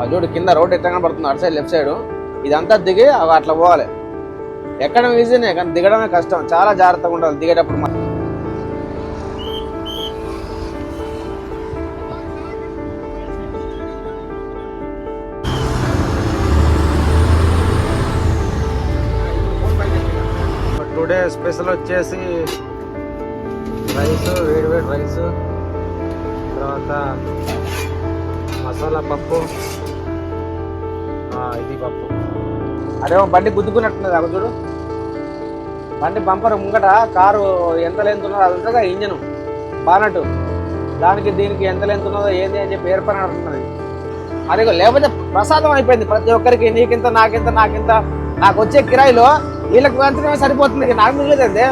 ఆ చూడు కింద రోడ్ ఎట్లా కనబడుతుంది అటు సైడ్ లెఫ్ట్ సైడ్ ఇదంతా దిగి అవి అట్లా పోవాలి. ఎక్కడం ఈజీనే కానీ దిగడమే కష్టం. చాలా జాగ్రత్తగా ఉండాలి. దిగేటప్పుడు మాత్రం. టుడే స్పెషల్ వచ్చేసి రైస్ వేడి వేడి రైస్ తర్వాత మసాలా పప్పు. ఇది పప్పు. అరే బండి గుద్దుకున్నట్టున్నది అక్కడ చూడు. బండి బంపర్ ముంగట కారు ఎంత లెంత్ ఉన్నదో అదంతగా ఇంజను ఇంజన్ బానట్టు. దానికి దీనికి ఎంత లెంత్ ఉన్నదో ఏంది అని చెప్పి ఏర్పడి అంటున్నది అదే లేకపోతే ప్రసాదం అయిపోయింది ప్రతి ఒక్కరికి నీకింత నాకింత నాకింత. నాకు వచ్చే కిరాయిలో వీళ్ళకి మాత్రమే సరిపోతుంది. నాకు మిగిలేదండి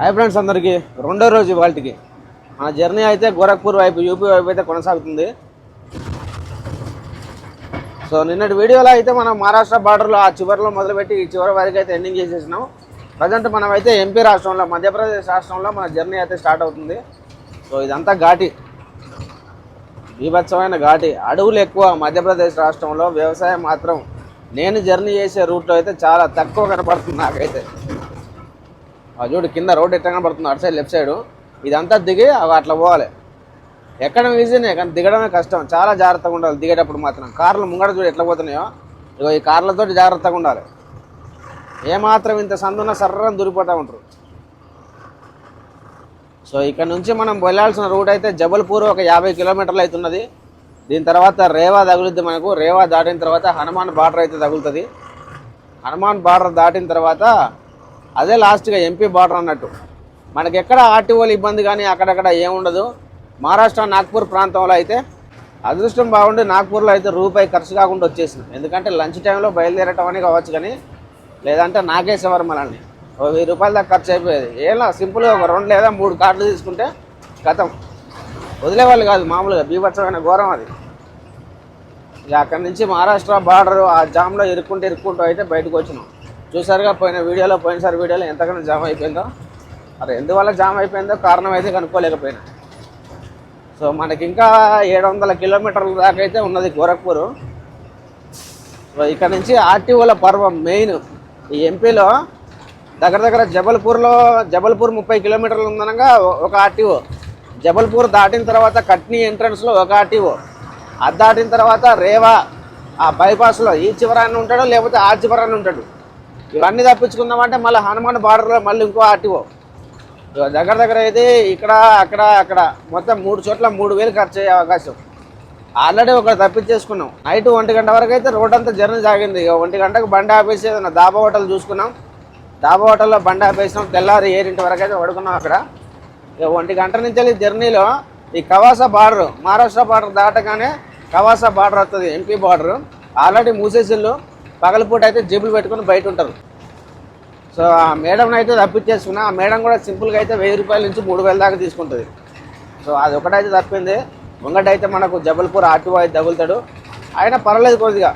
హాయ్ ఫ్రెండ్స్ అందరికీ. రెండో రోజు వాళ్ళకి మన జర్నీ అయితే గోరఖ్పూర్ వైపు యూపీ వైపు అయితే కొనసాగుతుంది. సో నిన్నటి వీడియోలో అయితే మనం మహారాష్ట్ర బార్డర్లో ఆ చివరిలో మొదలుపెట్టి ఈ చివరి వరకు అయితే ఎండింగ్ చేసేసినాం. ప్రజెంట్ మనం అయితే ఎంపీ రాష్ట్రంలో మధ్యప్రదేశ్ రాష్ట్రంలో మన జర్నీ అయితే స్టార్ట్ అవుతుంది. సో ఇదంతా ఘాటి. బీభత్సమైన ఘాటి. అడవులు ఎక్కువ మధ్యప్రదేశ్ రాష్ట్రంలో వ్యవసాయం మాత్రం నేను జర్నీ చేసే రూట్లో అయితే చాలా తక్కువ కనపడుతుంది నాకైతే. ఆ చూడు కింద రోడ్ ఎట్లా కనబడుతుంది అటు సైడ్ లెఫ్ట్ సైడు ఇదంతా దిగి అవి అట్లా పోవాలి. ఎక్కడం ఈజీనే కానీ దిగడమే కష్టం. చాలా జాగ్రత్తగా ఉండాలి. దిగేటప్పుడు మాత్రం. కార్లు ముంగడ చూడు ఎట్లా పోతున్నాయో. ఇగో ఈ కార్లతో జాగ్రత్తగా ఉండాలి. ఏమాత్రం ఇంత సందున సర్రం దూరిపోతూ ఉంటారు సో ఇక్కడ నుంచి మనం వెళ్ళాల్సిన రూట్ అయితే జబల్పూర్ ఒక యాభై కిలోమీటర్లు అవుతున్నది. దీని తర్వాత రేవా తగులుద్ది మనకు. రేవా దాటిన తర్వాత హనుమాన్ బార్డర్ అయితే తగులుతుంది. హనుమాన్ బార్డర్ దాటిన తర్వాత అదే లాస్ట్గా ఎంపీ బార్డర్ అన్నట్టు. మనకి ఎక్కడ ఆర్టీఓలు ఇబ్బంది కానీ అక్కడక్కడ ఏముండదు మహారాష్ట్ర నాగ్పూర్ ప్రాంతంలో అయితే అదృష్టం బాగుండి నాగ్పూర్లో అయితే రూపాయి ఖర్చు కాకుండా వచ్చేసింది. ఎందుకంటే లంచ్ టైంలో బయలుదేరటం అని కావచ్చు కానీ లేదంటే నాకేసేవారు మనల్ని ఓ వెయ్యి రూపాయల దాకా ఖర్చు అయిపోయేది. ఏలా సింపుల్గా ఒక రెండు లేదా మూడు కార్డులు తీసుకుంటే గతం వదిలేవాళ్ళు కాదు మామూలుగా బీభత్సమైన ఘోరం అది. ఇక అక్కడి నుంచి మహారాష్ట్ర బార్డర్ ఆ జామ్లో ఇరుక్కుంటూ ఇరుక్కుంటూ అయితే బయటకు వచ్చినాం. చూసారుగా పోయిన వీడియోలో పోయినసారి వీడియోలో ఎంతకన్నా జామ్ అయిపోయిందో. అది ఎందువల్ల జామ్ అయిపోయిందో కారణం అయితే కనుక్కోలేకపోయినా. సో మనకి ఇంకా ఏడు వందల కిలోమీటర్ల దాకా అయితే ఉన్నది గోరఖ్పూర్. సో ఇక్కడ నుంచి ఆర్టీఓల పర్వం మెయిన్. ఈ ఎంపీలో దగ్గర దగ్గర జబల్పూర్లో జబల్పూర్ ముప్పై కిలోమీటర్లు ఉందనగా ఒక ఆర్టీఓ. జబల్పూర్ దాటిన తర్వాత కట్నీ ఎంట్రన్స్లో ఒక ఆర్టీఓ. అది దాటిన తర్వాత రేవా ఆ బైపాస్లో ఈ చివరాన్ని ఉంటాడు లేకపోతే ఆ చివరాన్ని ఉంటాడు. ఇవన్నీ తప్పించుకుందామంటే మళ్ళీ హనుమాన్ బార్డర్లో మళ్ళీ ఇంకో ఆర్టీఓ. దగ్గర దగ్గర అయితే ఇక్కడ అక్కడ అక్కడ. మొత్తం మూడు చోట్ల మూడు వేలు ఖర్చు అయ్యే అవకాశం. ఆల్రెడీ ఒకటి తప్పించేసుకున్నాం. నైట్ ఒంటి గంట వరకు అయితే రోడ్ అంతా జర్నీ సాగింది. ఇక ఒంటి గంటకు బండి ఆపేసి ఏదైనా దాబా హోటల్ చూసుకున్నాం. దాబా హోటల్లో బండి ఆపేసినాం. తెల్లారి ఏడింటి వరకు అయితే పడుకున్నాం అక్కడ. ఇక ఒంటి గంట నుంచి వెళ్ళి జర్నీలో ఈ కవాసా బార్డర్ మహారాష్ట్ర బార్డర్ దాటగానే కవాసా బార్డర్ వస్తుంది ఎంపీ బార్డర్. ఆల్రెడీ మూసేసిళ్ళు. పగలపూట అయితే జేబులు పెట్టుకొని బయట ఉంటారు. సో ఆ మేడం అయితే తప్పించేసుకున్నా. ఆ మేడం కూడా సింపుల్గా అయితే వెయ్యి రూపాయల నుంచి మూడు వేల దాకా తీసుకుంటుంది. సో అది ఒకటైతే తప్పింది. ముంగట అయితే మనకు జబల్పూర్ ఆర్టీఓ అయితే తగులుతాడు. ఆయన పర్వాలేదు కొద్దిగా.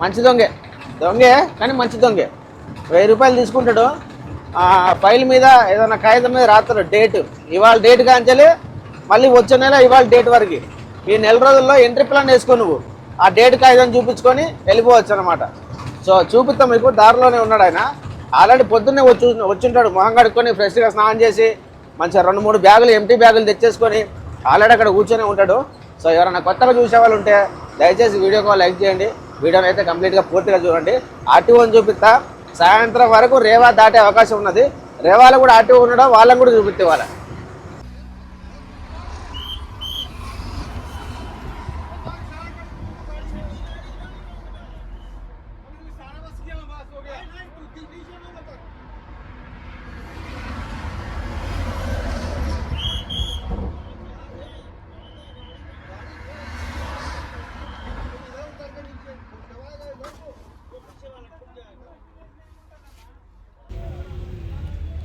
మంచి దొంగే. దొంగే కానీ మంచి దొంగే. వెయ్యి రూపాయలు తీసుకుంటాడు. ఫైల్ మీద ఏదైనా కాగితం మీద రాస్తాడు డేట్. ఇవాళ డేట్ కాంచాలి మళ్ళీ వచ్చే నెల ఇవాళ డేట్ వరకు. ఈ నెల రోజుల్లో ఎంట్రీ ప్లాన్ వేసుకో నువ్వు. ఆ డేట్ కాగితం చూపించుకొని వెళ్ళిపోవచ్చు అనమాట సో చూపిస్తాం మీకు. దారిలోనే ఉన్నాడు ఆయన. ఆల్రెడీ పొద్దున్నే వచ్చి వచ్చింటాడు. మొహం కడుక్కొని ఫ్రెష్గా స్నానం చేసి మంచిగా రెండు మూడు బ్యాగులు ఎంటీ బ్యాగులు తెచ్చేసుకొని ఆల్రెడీ అక్కడ కూర్చొని ఉంటాడు. సో ఎవరైనా కొత్తగా చూసే వాళ్ళు ఉంటే దయచేసి వీడియో కాల్ లైక్ చేయండి. వీడియోని అయితే కంప్లీట్గా పూర్తిగా చూడండి. ఆర్టీఓని చూపిస్తా. సాయంత్రం వరకు రేవా దాటే అవకాశం ఉన్నది. రేవాలో కూడా ఆర్టీఓ ఉండడం వాళ్ళని కూడా చూపిస్తే వాళ్ళ.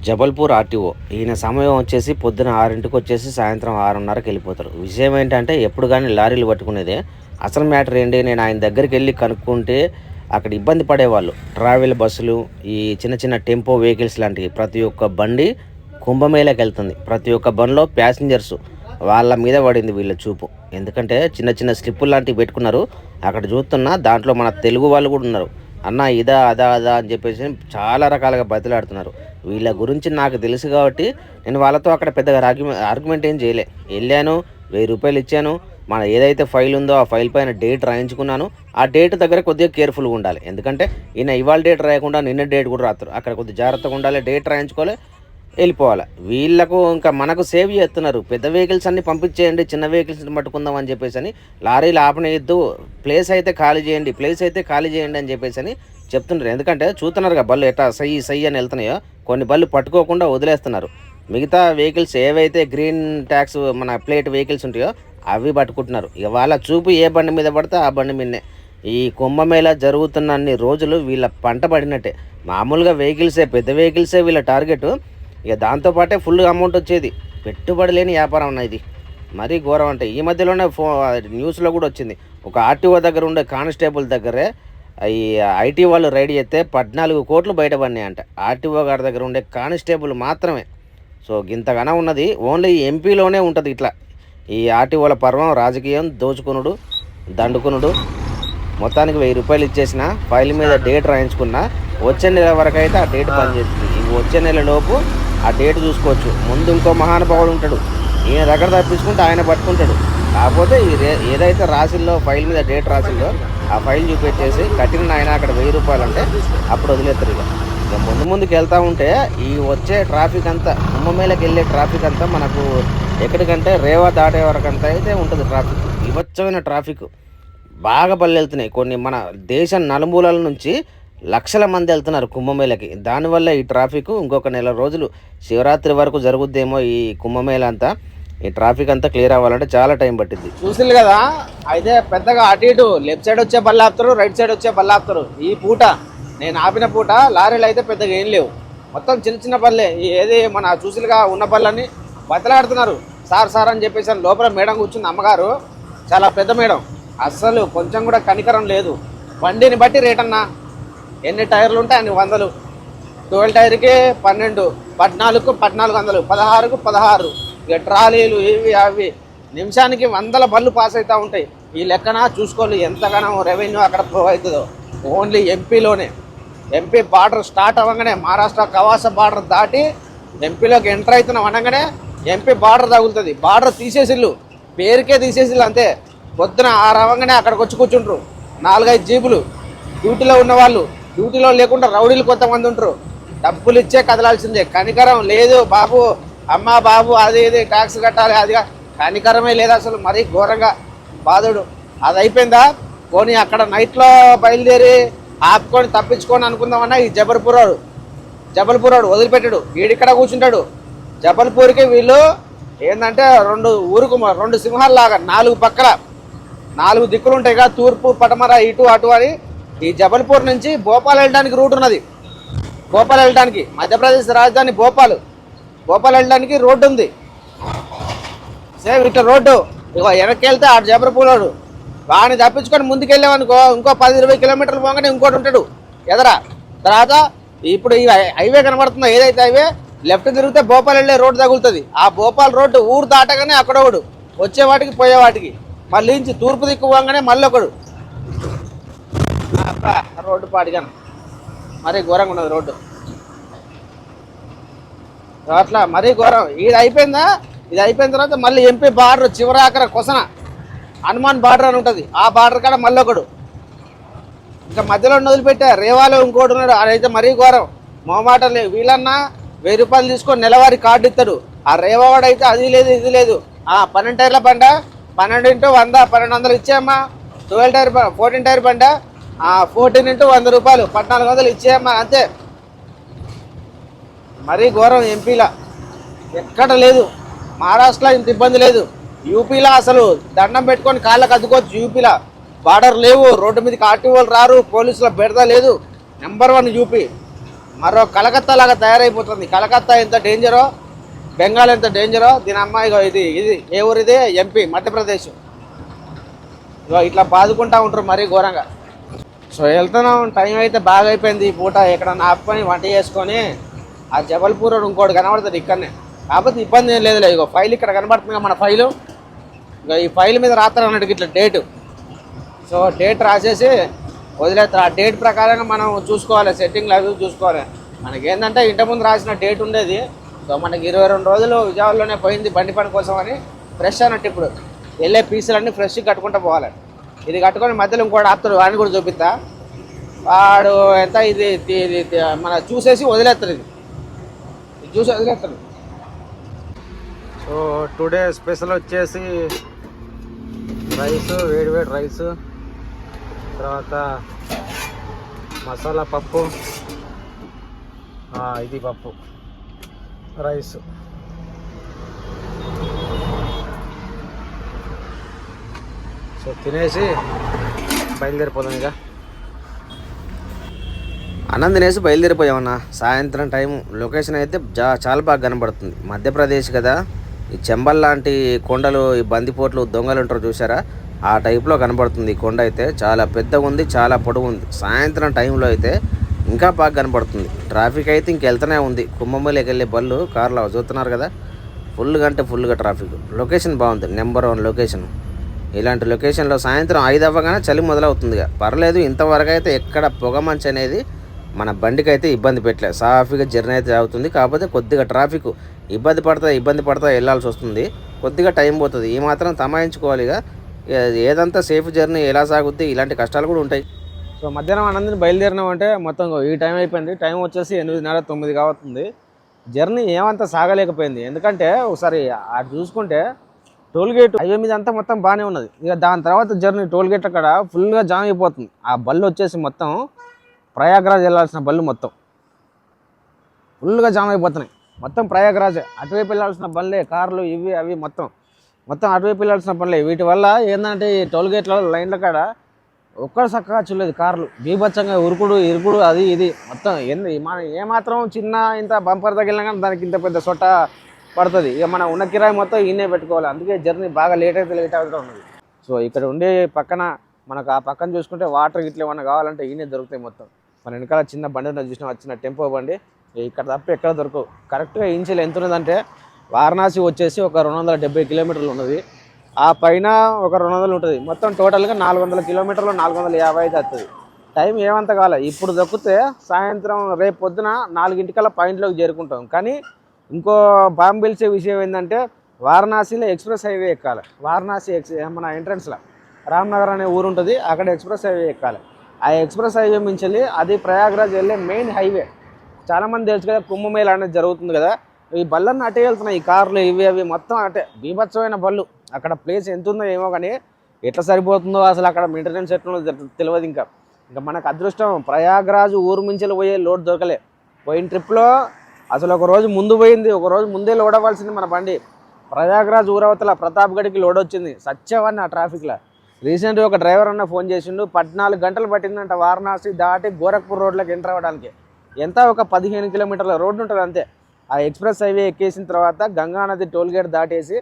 జబల్పూర్ ఆర్టీఓ. ఈయన సమయం వచ్చేసి పొద్దున ఆరింటికి వచ్చేసి సాయంత్రం ఆరున్నరకి వెళ్ళిపోతారు విషయం ఏంటంటే ఎప్పుడు కానీ లారీలు పట్టుకునేదే. అసలు మ్యాటర్ ఏంటి? నేను ఆయన దగ్గరికి వెళ్ళి కనుక్కుంటే అక్కడ ఇబ్బంది పడేవాళ్ళు. ట్రావెల్ బస్సులు ఈ చిన్న చిన్న టెంపో వెహికల్స్ లాంటివి. ప్రతి ఒక్క బండి కుంభమేళకి వెళ్తుంది. ప్రతి ఒక్క బండిలో ప్యాసింజర్స్ వాళ్ళ మీద పడింది వీళ్ళ చూపు. ఎందుకంటే చిన్న చిన్న స్లిప్పులు లాంటివి పెట్టుకున్నారు. అక్కడ చూస్తున్నా దాంట్లో మన తెలుగు వాళ్ళు కూడా ఉన్నారు. అన్న ఇదా అదా అదా అని చెప్పేసి చాలా రకాలుగా బతిలాడుతున్నారు. వీళ్ళ గురించి నాకు తెలుసు కాబట్టి నేను వాళ్ళతో అక్కడ పెద్దగా ఆర్గ్యుమెంట్ ఆర్గ్యుమెంట్ ఏం చేయలే. వెళ్ళాను వెయ్యి రూపాయలు ఇచ్చాను. మన ఏదైతే ఫైల్ ఉందో ఆ ఫైల్ పైన డేట్ రాయించుకున్నాను. ఆ డేట్ దగ్గర కొద్దిగా కేర్ఫుల్గా ఉండాలి. ఎందుకంటే ఈయన ఇవాళ డేట్ రాయకుండా నిన్న డేట్ కూడా రాత్రు. అక్కడ కొద్దిగా జాగ్రత్తగా ఉండాలి డేట్ రాయించుకోవాలి వెళ్ళిపోవాలి. వీళ్ళకు ఇంకా మనకు సేవ్ చేస్తున్నారు. పెద్ద వెహికల్స్ అన్ని పంపించేయండి చిన్న వెహికల్స్ని పట్టుకుందాం అని చెప్పేసి అని. లారీలు ఆపనేయద్దు. ప్లేస్ అయితే ఖాళీ చేయండి ప్లేస్ అయితే ఖాళీ చేయండి అని చెప్పేసి అని చెప్తున్నారు ఎందుకంటే చూస్తున్నారుగా బళ్ళు ఎట్లా సై సై అని వెళ్తున్నాయో కొన్ని బళ్ళు పట్టుకోకుండా వదిలేస్తున్నారు. మిగతా వెహికల్స్ ఏవైతే గ్రీన్ ట్యాక్స్ మన ప్లేట్ వెహికల్స్ ఉంటాయో అవి పట్టుకుంటున్నారు. ఇక వాళ్ళ చూపు ఏ బండి మీద పడితే ఆ బండి మీదనే. ఈ కుంభమేళ జరుగుతున్న అన్ని రోజులు వీళ్ళ పంట పడినట్టే. మామూలుగా వెహికల్సే పెద్ద వెహికల్సే వీళ్ళ టార్గెట్. ఇక దాంతోపాటే ఫుల్ అమౌంట్ వచ్చేది. పెట్టుబడి లేని వ్యాపారం అన్న ఇది. మరీ ఘోరం అంటే ఈ మధ్యలోనే ఫో న్యూస్లో కూడా వచ్చింది. ఒక ఆర్టీఓ దగ్గర ఉండే కానిస్టేబుల్ దగ్గరే ఈ ఐటీ వాళ్ళు రైడ్ చేస్తే పద్నాలుగు కోట్లు బయటపడినాయి అంట ఆర్టీఓ గారి దగ్గర ఉండే కానిస్టేబుల్ మాత్రమే. సో ఇంతగానో ఉన్నది. ఓన్లీ ఎంపీలోనే ఉంటుంది ఇట్లా. ఈ ఆర్టీఓల పర్వం రాజకీయం దోచుకునుడు దండుకునుడు. మొత్తానికి వెయ్యి రూపాయలు ఇచ్చేసిన ఫైల్ మీద డేట్ రాయించుకున్న వచ్చే నెల వరకు అయితే ఆ డేట్ పనిచేస్తుంది ఇంక వచ్చే నెల లోపు ఆ డేట్ చూసుకోవచ్చు. ముందు ఇంకో మహానుభావుడు ఉంటాడు. ఈయన దగ్గర తప్పించుకుంటే ఆయన పట్టుకుంటాడు. కాకపోతే ఈ ఏదైతే రాసిల్లో ఫైల్ మీద డేట్ రాసిల్లో ఆ ఫైల్ చూపించేసి కట్టిన నాయన అక్కడ వెయ్యి రూపాయలు అంటే అప్పుడు వదిలేస్తారు ఇక. ఇక ముందు ముందుకు వెళ్తూ ఉంటే ఈ వచ్చే ట్రాఫిక్ అంతా కుంభమేళకి వెళ్ళే ట్రాఫిక్ అంతా మనకు ఎక్కడికంటే రేవా దాటే వరకు అంతా అయితే ఉంటుంది ట్రాఫిక్. వివచ్చమైన ట్రాఫిక్. బాగా బళ్ళు వెళ్తున్నాయి కొన్ని మన దేశ నలుమూలల నుంచి లక్షల మంది వెళ్తున్నారు కుంభమేళకి దానివల్ల ఈ ట్రాఫిక్ ఇంకొక నెల రోజులు శివరాత్రి వరకు జరుగుద్దేమో ఈ కుంభమేళ అంతా. ఈ ట్రాఫిక్ అంతా క్లియర్ అవ్వాలంటే చాలా టైం పట్టింది. చూసింది కదా అయితే పెద్దగా అటు ఇటు లెఫ్ట్ సైడ్ వచ్చే బల్ల ఆపుతారు రైట్ సైడ్ వచ్చే బల్ల ఆపుతారు. ఈ పూట నేను ఆపిన పూట లారీలు అయితే పెద్దగా ఏం లేవు. మొత్తం చిన్న చిన్న పల్లె ఏది మన చూసిలుగా ఉన్న పళ్ళని బతలాడుతున్నారు. సార్ సార్ అని చెప్పేసి అని లోపల మేడం కూర్చుంది అమ్మగారు. చాలా పెద్ద మేడం. అస్సలు కొంచెం కూడా కనికరం లేదు. బండిని బట్టి రేట్ అన్నా ఎన్ని టైర్లు ఉంటే అన్ని వందలు. ట్వెల్వ్ టైర్కి పన్నెండు పద్నాలుగుకు పద్నాలుగు వందలు పదహారుకు పదహారు. ఇక ట్రాలీలు ఇవి అవి. నిమిషానికి వందల బళ్ళు పాస్ అవుతూ ఉంటాయి. ఈ లెక్కన చూసుకోవాలి ఎంతగానో రెవెన్యూ అక్కడ ప్రూవ్ అవుతుందో. ఓన్లీ ఎంపీలోనే. ఎంపీ బార్డర్ స్టార్ట్ అవ్వగానే మహారాష్ట్ర కవాస బార్డర్ దాటి ఎంపీలోకి ఎంటర్ అవుతున్నాం అనగానే ఎంపీ బార్డర్ తగులుతుంది. బార్డర్ తీసేసిల్లు పేరుకే తీసేసిల్లు అంతే. పొద్దున ఆరు అవ్వగానే అక్కడికి వచ్చి కూర్చుంటారు నాలుగైదు జీబులు. డ్యూటీలో ఉన్నవాళ్ళు డ్యూటీలో లేకుండా రౌడీలు కొంతమంది ఉంటారు డబ్బులు ఇచ్చే కదలాల్సిందే. కనికరం లేదు బాబు. అమ్మా బాబు అది ఇది ట్యాక్స్ కట్టాలి అది హానికరమే కనికరమే లేదు అసలు మరీ ఘోరంగా. బాధుడు అది అయిపోయిందా పోనీ అక్కడ నైట్లో బయలుదేరి ఆపుకొని తప్పించుకొని అనుకుందామన్నా ఈ జబల్పూర్ వాడు జబల్పూర్ వాడు వదిలిపెట్టాడు వీడిక్కడ కూర్చుంటాడు. జబల్పూర్కి వీళ్ళు ఏంటంటే రెండు ఊరుకు రెండు సింహాలు లాగా నాలుగు పక్కల. నాలుగు దిక్కులు ఉంటాయి కదా తూర్పు పటమర ఇటు అటు అని. ఈ జబల్పూర్ నుంచి భోపాల్ వెళ్ళడానికి రూట్ ఉన్నది. భోపాల్ వెళ్ళడానికి మధ్యప్రదేశ్ రాజధాని భోపాల్. భోపాల్ వెళ్ళడానికి రోడ్డు ఉంది. సేమ్ ఇట్లా రోడ్డు. ఇగో వెనక్కి వెళ్తే ఆడు జబర్పూర్ వాడు వాడిని తప్పించుకొని ముందుకెళ్ళామనుకో ఇంకో పది ఇరవై కిలోమీటర్లు పోగానే ఇంకోటి ఉంటాడు. ఎదరా? తర్వాత ఇప్పుడు ఈ హై- హైవే కనబడుతుందో? ఏదైతే హైవే? లెఫ్ట్ తిరిగితే భోపాల్ వెళ్ళే రోడ్డు తగులుతుంది. ఆ భోపాల్ రోడ్డు ఊరు దాటగానే అక్కడ ఒకడు. వచ్చే వాటికి మళ్ళీ నుంచి తూర్పు దిక్కు పోగానే మళ్ళీ ఒకడు. రోడ్డు పాడిగాను. మరీ ఘోరంగా ఉన్నది రోడ్డు. అట్లా మరీ ఘోరం. ఇది అయిపోయిందా? ఇది అయిపోయిన తర్వాత మళ్ళీ ఎంపీ బార్డర్ చివరాకర కొసన. హనుమాన్ బార్డర్ అని ఉంటుంది. ఆ బార్డర్ కాడ మళ్ళీ ఒకడు. ఇంకా మధ్యలో వదిలిపెట్టా. రేవాలో ఇంకోటి ఉన్నాడు. అదైతే మరీ ఘోరం. మొహమాటం లేదు. వీళ్ళన్నా వెయ్యి రూపాయలు తీసుకొని నెలవారి కార్డు ఇస్తాడు ఆ రేవాడు అయితే అది లేదు ఇది లేదు. ఆ పన్నెండు టైర్ల బండ. పన్నెండు ఇంటూ వంద పన్నెండు వందలు ఇచ్చేయమ్మా. ట్వెల్వ్ టైర్ ఫోర్టీన్ టైర్ బండ. ఫోర్టీన్ ఇంటూ వంద రూపాయలు. పద్నాలుగు వందలు ఇచ్చేయమ్మా. అంతే. మరీ ఘోరం ఎంపీలా. ఎక్కడ లేదు. మహారాష్ట్రలో ఇంత ఇబ్బంది లేదు. యూపీలో అసలు దండం పెట్టుకొని కాళ్ళకి అద్దుకోవచ్చు యూపీలో. బార్డర్ లేవు. రోడ్డు మీదకి ఆర్టీఓలు రారు. పోలీసుల బెడద లేదు. Number one UP. మరో కలకత్తా లాగా తయారైపోతుంది. కలకత్తా ఎంత డేంజరో బెంగాల్ ఎంత డేంజరో దీని అమ్మాయి ఇది ఇది ఏ ఊరిది? ఎంపీ మధ్యప్రదేశ్. ఇగో ఇట్లా బాదుకుంటా ఉంటారు మరీ ఘోరంగా. సో వెళ్తున్నాం. టైం అయితే బాగా అయిపోయింది ఈ పూట. ఎక్కడన్నా ఆపుకొని వంట చేసుకొని ఆ జబల్పూర్ ఇంకోటి కనబడుతుంది ఇక్కడనే. కాకపోతే ఇబ్బంది ఏం లేదులే ఇగో ఫైల్ ఇక్కడ కనబడుతుంది మన ఫైలు. ఇక ఈ ఫైల్ మీద రాస్తారు అన్నట్టు ఇట్లా డేటు. సో డేట్ రాసేసి వదిలేస్తారు. ఆ డేట్ ప్రకారంగా మనం చూసుకోవాలి సెట్టింగ్ అవి చూసుకోవాలి. మనకి ఏంటంటే ఇంటి ముందు రాసిన డేట్ ఉండేది. సో మనకి ఇరవై రెండు రోజులు విజయవాడలోనే పోయింది బండి పని కోసం అని ఫ్రెష్ అన్నట్టు ఇప్పుడు వెళ్ళే పీసులన్నీ ఫ్రెష్గా కట్టుకుంటూ పోవాలి. ఇది కట్టుకొని మధ్యలో ఇంకోటి ఆపుతాడు వాడిని కూడా చూపిస్తా. వాడు ఎంత ఇది మన చూసేసి వదిలేస్తారు ఇది. చూసి వదిలేస్తారు. సో టుడే స్పెషల్ వచ్చేసి రైస్ వేడి వేడి రైస్ తర్వాత మసాలా పప్పు ఇది పప్పు రైస్. సో తినేసి బయలుదేరిపోదాం ఇక. అనందనేసి బయలుదేరిపోయామన్నా. సాయంత్రం టైం లొకేషన్ అయితే జా చాలా బాగా కనబడుతుంది. మధ్యప్రదేశ్ కదా. ఈ చెంబల్ లాంటి కొండలు ఈ బందిపోట్లు దొంగలు ఉంటారు చూసారా ఆ టైప్లో కనబడుతుంది ఈ కొండ అయితే. చాలా పెద్దగా ఉంది చాలా పొడవు ఉంది. సాయంత్రం టైంలో అయితే ఇంకా బాగా కనబడుతుంది. ట్రాఫిక్ అయితే ఇంకెళ్తూనే ఉంది. కుంభమేళకి వెళ్ళే బళ్ళు కార్లో చూస్తున్నారు కదా. ఫుల్గా అంటే ఫుల్గా ట్రాఫిక్. లొకేషన్ బాగుంది. Number one location. ఇలాంటి లొకేషన్లో సాయంత్రం ఐదు అవ్వగానే చలి మొదలవుతుందిగా. పర్లేదు ఇంతవరకు అయితే ఎక్కడ పొగ మంచు అనేది మన బండికి అయితే ఇబ్బంది పెట్టలేదు సాఫీగా జర్నీ అయితే అవుతుంది. కాకపోతే కొద్దిగా ట్రాఫిక్ ఇబ్బంది పడతా ఇబ్బంది పడతా వెళ్ళాల్సి వస్తుంది. కొద్దిగా టైం పోతుంది. ఈ మాత్రం తమాయించుకోవాలి ఇక. ఏదంతా సేఫ్ జర్నీ ఎలా సాగుద్ది ఇలాంటి కష్టాలు కూడా ఉంటాయి. సో మధ్యాహ్నం అనంతరం బయలుదేరినాం అంటే మొత్తం ఈ టైం అయిపోయింది. టైం వచ్చేసి ఎనిమిదిన్నర తొమ్మిది కావస్తుంది జర్నీ ఏమంతా సాగలేకపోయింది. ఎందుకంటే ఒకసారి అటు చూసుకుంటే టోల్ గేట్ హైవే మీద అంతా మొత్తం బాగానే ఉన్నది. ఇక దాని తర్వాత జర్నీ టోల్ గేట్ అక్కడ ఫుల్గా జామ్ అయిపోతుంది. ఆ బళ్ళు వచ్చేసి మొత్తం ప్రయాగ్రాజ్ వెళ్ళాల్సిన బళ్ళు మొత్తం. ఫుల్గా జామ్ అయిపోతున్నాయి. మొత్తం ప్రయాగ్రాజ్. అటువైపు వెళ్ళాల్సిన బండ్లే కార్లు ఇవి అవి మొత్తం. మొత్తం అటువైపు వెళ్ళాల్సిన పనులే వీటి వల్ల ఏంటంటే ఈ టోల్ గేట్లలో లైన్ల కాడ ఒక్కడ చక్కగా చూడలేదు కార్లు. బీభత్సంగా ఉరుకుడు ఇరుకుడు అది ఇది. మొత్తం ఏంది మన ఏమాత్రం చిన్న ఇంత బంపర్ తగిలినా కానీ దానికి ఇంత పెద్ద సొట్ట పడుతుంది. ఇక మన ఉన్న కిరాయి మొత్తం ఈయనే పెట్టుకోవాలి. అందుకే జర్నీ బాగా లేట్ అయితే లేట్ అవుతూ ఉన్నది. సో ఇక్కడ ఉండే పక్కన మనకు ఆ పక్కన చూసుకుంటే వాటర్ ఇట్లా ఏమన్నా కావాలంటే ఈయనే దొరుకుతాయి మొత్తం. మన వెనకాల చిన్న బండి ఉన్నది చూసిన వచ్చిన టెంపో బండి. ఇక్కడ తప్ప ఎక్కడ దొరకవు. కరెక్ట్గా ఇంచులు ఎంత ఉన్నదంటే వారణాసి వచ్చేసి ఒక రెండు వందల డెబ్బై కిలోమీటర్లు ఉన్నది. ఆ పైన ఒక రెండు వందలు ఉంటుంది. మొత్తం టోటల్గా నాలుగు వందల కిలోమీటర్లు నాలుగు వందల యాభై అయితే వస్తుంది టైం ఏమంత కాలే. ఇప్పుడు దొక్కితే సాయంత్రం రేపు పొద్దున నాలుగింటికల్లా పాయింట్లోకి చేరుకుంటాం. కానీ ఇంకో బాంబు పిలిచే విషయం ఏంటంటే వారణాసిలో ఎక్స్ప్రెస్ హైవే ఎక్కాలి. వారణాసి ఎక్స్ మన ఎంట్రన్స్లో రామ్నగర్ అనే ఊరు ఉంటుంది. అక్కడ ఎక్స్ప్రెస్ హైవే ఎక్కాలి. ఆ ఎక్స్ప్రెస్ హైవే మించి అది ప్రయాగ్రాజ్ వెళ్ళే మెయిన్ హైవే. చాలామంది తెలుసు కదా కుంభమేళ అనేది జరుగుతుంది కదా. ఈ బళ్ళన్నీ అటే వెళ్తున్నాయి ఈ కార్లు ఇవి అవి మొత్తం అటే. బీభత్సమైన బళ్ళు. అక్కడ ప్లేస్ ఎంత ఉందో ఏమో కానీ ఎట్లా సరిపోతుందో అసలు అక్కడ మెయింటెనెన్స్ ఎట్లా తెలియదు ఇంకా. ఇంకా మనకు అదృష్టం ప్రయాగ్రాజ్ ఊరు మించెలు పోయే లోడ్ దొరకలే. పోయిన ట్రిప్లో అసలు ఒక రోజు ముందు పోయింది ఒక రోజు ముందే లోడ్ అవ్వాల్సింది మన బండి. ప్రయాగ్రాజ్ ఊరవతల ప్రతాప్గఢ్కి లోడ్ వచ్చింది సత్యవన్న ఆ ట్రాఫిక్లో రీసెంట్గా ఒక డ్రైవర్ అన్న ఫోన్ చేసిండు. పద్నాలుగు గంటలు పట్టిందంట వారణాసి దాటి గోరఖ్పూర్ రోడ్లోకి ఎంటర్ అవ్వడానికి. ఎంత? ఒక పదిహేను కిలోమీటర్ల రోడ్డు ఉంటుంది అంతే. ఆ ఎక్స్ప్రెస్ హైవే ఎక్కేసిన తర్వాత గంగానది టోల్గేట్ దాటేసి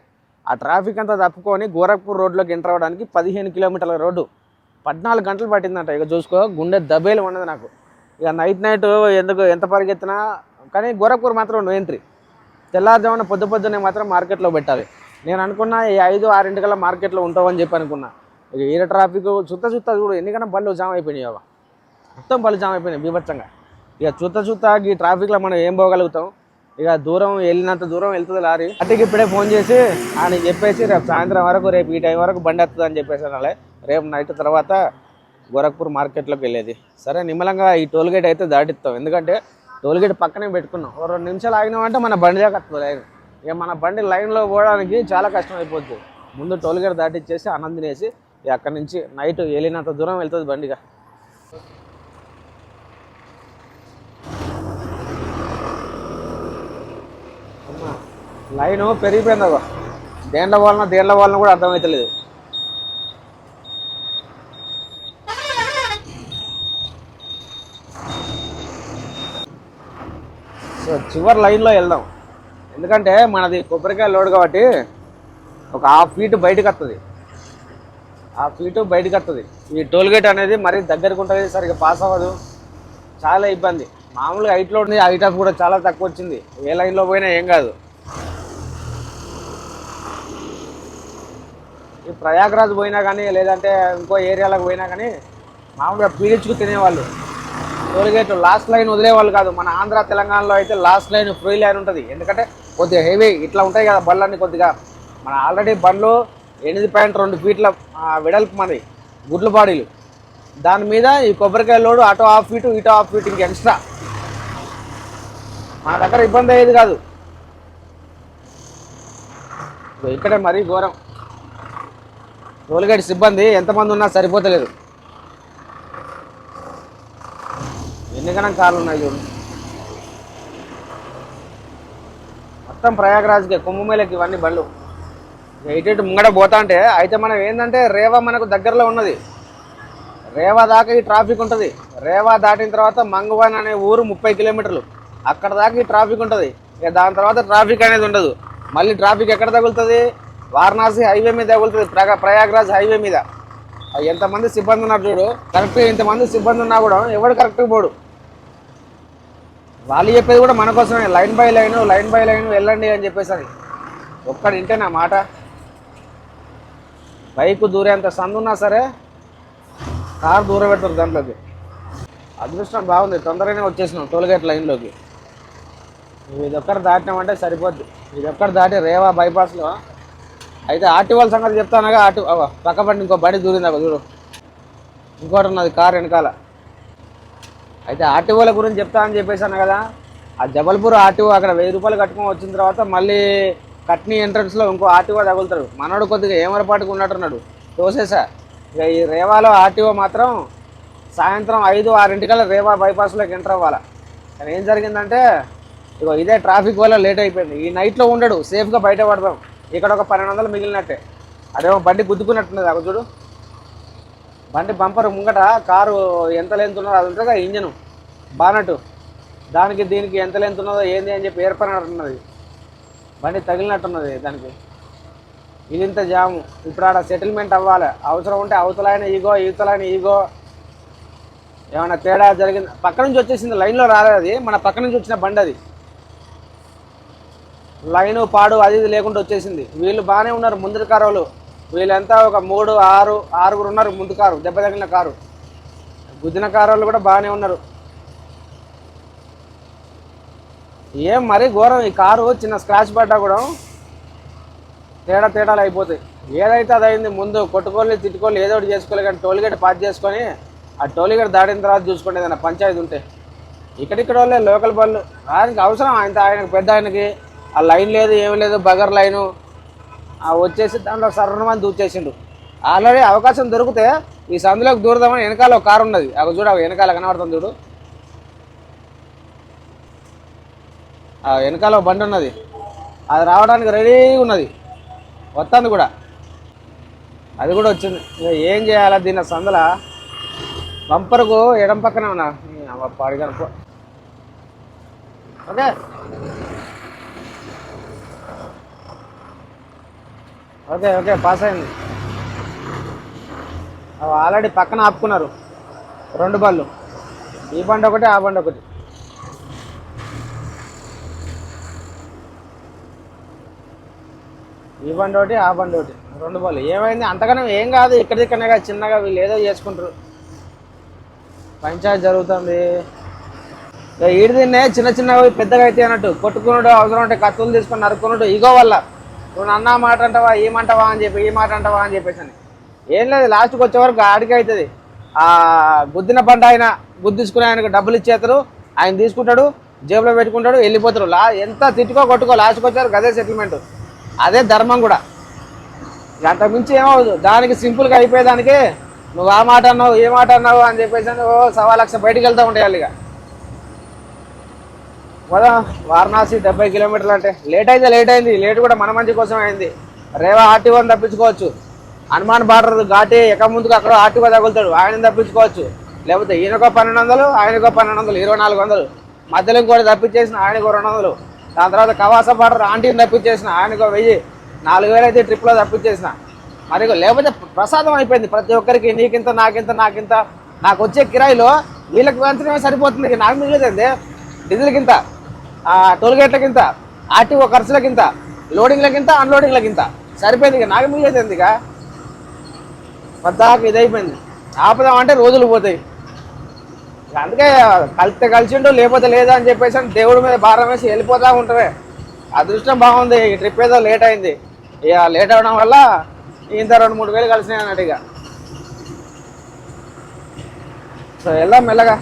ఆ ట్రాఫిక్ అంతా తప్పుకొని గోరఖ్పూర్ రోడ్లోకి ఎంటర్ అవ్వడానికి పదిహేను కిలోమీటర్ల రోడ్డు. పద్నాలుగు గంటలు పట్టిందంట. ఇక చూసుకో గుండె దబేలు ఉన్నది నాకు. ఇక నైట్ నైట్ ఎందుకు ఎంత పరిగెత్తినా కానీ గోరఖ్పూర్ మాత్రం నో ఎంట్రీ తెల్లారుజామున పొద్దు పొద్దునే మాత్రం మార్కెట్లో పెట్టాలి. నేను అనుకున్నా ఈ ఐదు ఆరింటికల్లా మార్కెట్లో ఉంటామని చెప్పి అనుకున్నా. ఇక ఈర ట్రాఫిక్ చుత్త చుత్త చూడు ఎందుకంటే బళ్ళు జామ్ అయిపోయినాయి అవ మొత్తం బళ్ళు జామ్ అయిపోయినాయి బీభత్సంగా. ఇక చుత్త చుత్త ఈ ట్రాఫిక్లో మనం ఏం పోగలుగుతాం? ఇక దూరం వెళ్ళినంత దూరం వెళ్తుంది లారీ. అటుకి ఇప్పుడే ఫోన్ చేసి ఆయన చెప్పేసి రేపు సాయంత్రం వరకు రేపు ఈ టైం వరకు బండి వస్తుంది అని చెప్పేసి అనాలి. రేపు నైట్ తర్వాత గోరఖ్పూర్ మార్కెట్లోకి వెళ్ళేది. సరే నిమ్మలంగా ఈ టోల్ గేట్ అయితే దాటిస్తాం. ఎందుకంటే టోల్ గేట్ పక్కనే పెట్టుకున్నాం. ఒక రెండు నిమిషాలు ఆగినామంటే మన బండి దాకా వస్తుంది లైన్. ఇక మన బండి లైన్లో పోవడానికి చాలా కష్టం అయిపోద్ది. ముందు టోల్ గేట్ దాటిచ్చేసి ఆనందినేసి అక్కడి నుంచి నైట్ వెళ్ళినంత దూరం వెళ్తుంది బండిగా. లైన్ పెరిగిపోయింది అగో దేంట్లో వాళ్ళన దేండ్ల వాళ్ళని కూడా అర్థమవుతలేదు సో చివరి లైన్లో వెళ్దాం. ఎందుకంటే మనది కొబ్బరికాయ లోడ్ కాబట్టి ఒక హాఫ్ ఫీట్ బయటకు వస్తుంది. ఆ ఫీట్ బయటకు వస్తుంది ఈ టోల్ గేట్ అనేది మరీ దగ్గరకు ఉంటుంది సరిగ్గా పాస్ అవ్వదు. చాలా ఇబ్బంది. మామూలుగా హైట్లో ఉంది హైట్ ఆఫ్ కూడా చాలా తక్కువ వచ్చింది. ఏ లైన్లో పోయినా ఏం కాదు. ఈ ప్రయాగ్రాజ్ పోయినా కానీ లేదంటే ఇంకో ఏరియాలకు పోయినా కానీ మామూలుగా పీడించుకు తినేవాళ్ళు. టోల్గేట్ లాస్ట్ లైన్ వదిలేవాళ్ళు కాదు. మన ఆంధ్ర తెలంగాణలో అయితే లాస్ట్ లైన్ ఫ్రీ లైన్ ఉంటుంది. ఎందుకంటే కొద్దిగా హెవీ ఇట్లా ఉంటాయి కదా బండ్లన్నీ కొద్దిగా. మన ఆల్రెడీ బండ్లు ఎనిమిది పాయింట్ రెండు ఫీట్ల ఆ, వెడల్పు మనది గుడ్లు బాడీలు. దాని మీద ఈ కొబ్బరికాయ లోడు అటో హాఫ్ ఫీట్ ఇటు హాఫ్ ఫీట్ ఇంక ఎక్స్ట్రా. మన దగ్గర ఇబ్బంది అయ్యేది కాదు. ఇక్కడే మరీ ఘోరం. టోల్గేట్ సిబ్బంది ఎంతమంది ఉన్నా సరిపోతలేదు. ఎన్ని గణం కార్లు ఉన్నాయి చూడు. మొత్తం ప్రయాగరాజ్కి కుంభమేళకి ఇవన్నీ బండ్లు. ఎయిట్ ఎయిట్ ముంగడ పోతా అంటే అయితే మనం ఏంటంటే రేవా మనకు దగ్గరలో ఉన్నది. రేవా దాకా ఈ ట్రాఫిక్ ఉంటుంది. రేవా దాటిన తర్వాత మంగవన్ అనే ఊరు ముప్పై కిలోమీటర్లు. అక్కడ దాకా ఈ ట్రాఫిక్ ఉంటుంది. ఇక దాని తర్వాత ట్రాఫిక్ అనేది ఉండదు. మళ్ళీ ట్రాఫిక్ ఎక్కడ తగులుతుంది? వారణాసి హైవే మీద తగులుతుంది. ప్రగా ప్రయాగ్రాజ్ హైవే మీద. ఎంతమంది సిబ్బంది ఉన్నారు చూడు. కరెక్ట్గా ఇంతమంది సిబ్బంది ఉన్నా కూడా ఎవడు కరెక్ట్గా పోడు. వాళ్ళు చెప్పేది కూడా మన కోసమే. Line by line line by line వెళ్ళండి అని చెప్పేసి అని. ఒక్కడు ఇంటే నా మాట? బైక్ దూరేంత సందున్నా సరే కారు దూరం పెడతారు దాంట్లోకి. అదృష్టం బాగుంది తొందరగానే వచ్చేసినాం టోల్గేట్ లైన్లోకి. ఇది ఒక్కటి దాటినామంటే సరిపోద్ది. ఇది ఒక్కటి దాటి రేవా బైపాస్లో. అయితే ఆర్టీ వాళ్ళ సంగతి చెప్తానగా ఆటి అవ్వ, పక్క బండి ఇంకో బండి దూరింది అక్కడ చూడు. ఇంకోటి ఉన్నది కారు వెనకాల. అయితే ఆర్టీఓల గురించి చెప్తా అని చెప్పేశాను కదా ఆ జబల్పూర్ ఆర్టీఓ అక్కడ వెయ్యి రూపాయలు కట్టుకొని వచ్చిన తర్వాత మళ్ళీ కట్నీ ఎంట్రన్స్లో ఇంకో ఆర్టీఓ తగులుతాడు. మనోడు కొద్దిగా ఏమరపాటుకు ఉన్నట్టున్నాడు. తోసేసా. ఇక ఈ రేవాలో ఆర్టీఓ మాత్రం సాయంత్రం ఐదు ఆరింటికల్లా రేవా బైపాస్లోకి ఎంటర్ అవ్వాలి. కానీ ఏం జరిగిందంటే ఇగో ఇదే ట్రాఫిక్ వల్ల లేట్ అయిపోయింది. ఈ నైట్లో ఉండడు. సేఫ్గా బయట పడదాం. ఇక్కడ ఒక పన్నెండు వందలు మిగిలినట్టే. అదేమో బండి గుద్దుకున్నట్టున్నది. అక్కడ చూడు. బండి బంపర్ ముంగట కారు ఎంత లెంత్ ఉన్నదో అది ఉంటుంది ఇంజను. బానట్టు. దానికి దీనికి ఎంత లెంత్ ఉన్నదో ఏంది అని చెప్పి ఏర్పడినట్టున్నది. బండి తగిలినట్టున్నది దానికి. ఇదింత జాము. ఇప్పుడు ఆడ సెటిల్మెంట్ అవ్వాలి. అవసరం ఉంటే అవతలైన ఈగో ఈతలైన ఈగో. ఏమైనా తేడా జరిగింది పక్క నుంచి వచ్చేసింది లైన్లో రాలేదు అది. మన పక్క నుంచి వచ్చిన బండి అది. లైను పాడు అది ఇది లేకుండా వచ్చేసింది. వీళ్ళు బాగానే ఉన్నారు ముందరి కారు వాళ్ళు వీళ్ళంతా ఒక మూడు ఆరు ఆరుగురు ఉన్నారు ముందు కారు దెబ్బ తగిలిన కారు. గుద్దిన కారు వాళ్ళు కూడా బాగానే ఉన్నారు. ఏం మరీ ఘోరం ఈ కారు చిన్న స్క్రాచ్ పడ్డా కూడా తేడా తేడాలు అయిపోతాయి. ఏదైతే అది అయింది ముందు కొట్టుకోలేదు తిట్టుకోవాలి ఏదో ఒకటి చేసుకోవాలి కానీ టోల్గేట్ పాస్ చేసుకొని ఆ టోల్గేట్ దాటిన తర్వాత చూసుకోండి ఏదైనా పంచాయతీ ఉంటే ఇక్కడిక్కడ వాళ్ళే లోకల్ బళ్ళు. ఆయనకి అవసరం ఆయన ఆయనకు పెద్ద ఆయనకి. ఆ లైన్ లేదు ఏం లేదు బగర్ లైను. ఆ వచ్చేసి దాంట్లో సర్రమని దూచేసిండు ఆల్రెడీ అవకాశం దొరికితే ఈ సందులోకి దూరదామని వెనకాల ఒక కారు ఉన్నది. అక్కడ చూడ వెనకాల కనబడుతుంది చూడు. వెనకాల బండి ఉన్నది. అది రావడానికి రెడీగా ఉన్నది. వస్తుంది కూడా. అది కూడా వచ్చింది. ఇక ఏం చేయాలా దీని సందల? బంపర్కు ఎడం పక్కన ఉన్నా. పాడిగాను. ఓకే ఓకే ఓకే పాస్ అయింది. ఆల్రెడీ పక్కన ఆపుకున్నారు. రెండు బళ్ళు ఈ బండి ఒకటి ఆ బండి ఒకటి. ఈ బండి ఒకటి ఆ బండి ఒకటి. రెండు బళ్ళు ఏమైంది? అంతకన్నా ఏం కాదు ఇక్కడిక్కడనే చిన్నగా వీళ్ళు ఏదో చేసుకుంటారు. పంచాయతీ జరుగుతుంది. ఇక ఈడు చిన్న చిన్నగా పెద్దగా అయితే అన్నట్టు. కొట్టుకున్నాడు అవసరం ఉంటే కత్తులు తీసుకొని నరుకున్నాడు ఇగో వల్ల. నువ్వు అన్న మాట అంటావా ఏమంటావా అని చెప్పి ఈ మాట అంటావా అని చెప్పేసి అని. ఏం లేదు లాస్ట్కి వచ్చే వరకు ఆడికి అవుతుంది. ఆ గుద్దిన పంట ఆయన గుద్దించుకుని ఆయనకు డబ్బులు ఇచ్చేస్తారు. ఆయన తీసుకుంటాడు జేబులో పెట్టుకుంటాడు వెళ్ళిపోతారు. లా ఎంత తిట్టుకో కొట్టుకో. లాస్ట్కి వచ్చారు అదే సెటిల్మెంట్ అదే ధర్మం కూడా. గంట మించి ఏమవుదు దానికి సింపుల్గా అయిపోయేదానికి నువ్వు ఆ మాట అన్నావు ఏ మాట అన్నావు అని చెప్పేసి ఓ సవా లక్ష బయటికి వెళ్తూ ఉంటాయి ఇక. కదా వారణాసి డెబ్బై కిలోమీటర్లు అంటే లేట్ అయితే లేట్ అయింది. లేట్ కూడా మన మంచి కోసం అయింది. రేవా ఆర్టీఓని తప్పించుకోవచ్చు. హనుమాన్ బార్డర్ ఘాటి ఎక్క ముందుకు అక్కడ ఆర్టీఓ తగులుతాడు. ఆయన తప్పించుకోవచ్చు. లేకపోతే ఈయనకో పన్నెండు వందలు ఆయనకో పన్నెండు వందలు ఇరవై నాలుగు వందలు. మధ్యలో ఇంకోటి తప్పించేసిన ఆయనకో రెండు వందలు. దాని తర్వాత కవాస బార్డర్ ఆంటీని తప్పించేసిన ఆయనకు వెయ్యి నాలుగు వేలు అయితే ట్రిప్లో తప్పించేసిన. మరి లేకపోతే ప్రసాదం అయిపోయింది ప్రతి ఒక్కరికి నీకింత నాకింత నాకింత. నాకు వచ్చే కిరాయిలో వీళ్ళకి మాత్రమే సరిపోతుంది. ఇక నాకు డీజిల్ డీజిల్కింత ఆ టోల్గేట్లకింత ఆర్టీఓ ఖర్చులకింత లోడింగ్లకింత అన్లోడింగ్లకింత సరిపోయింది. ఇక నాకు మిగిలేదు ఇక. పద్దాకు ఇదైపోయింది. అంటే రోజులు పోతాయి. అందుకే కలిస్తే కలిసిండు లేకపోతే లేదా అని చెప్పేసి అని దేవుడి మీద భారం వేసి వెళ్ళిపోతా ఉంటారే అదృష్టం బాగుంది ఈ ట్రిప్ ఏదో లేట్ అయింది. ఇక లేట్ అవడం వల్ల ఇంత రెండు మూడు వేలు కలిసినాయి అన్నట్టు ఇక. సో వెళ్దాం మెల్లగా.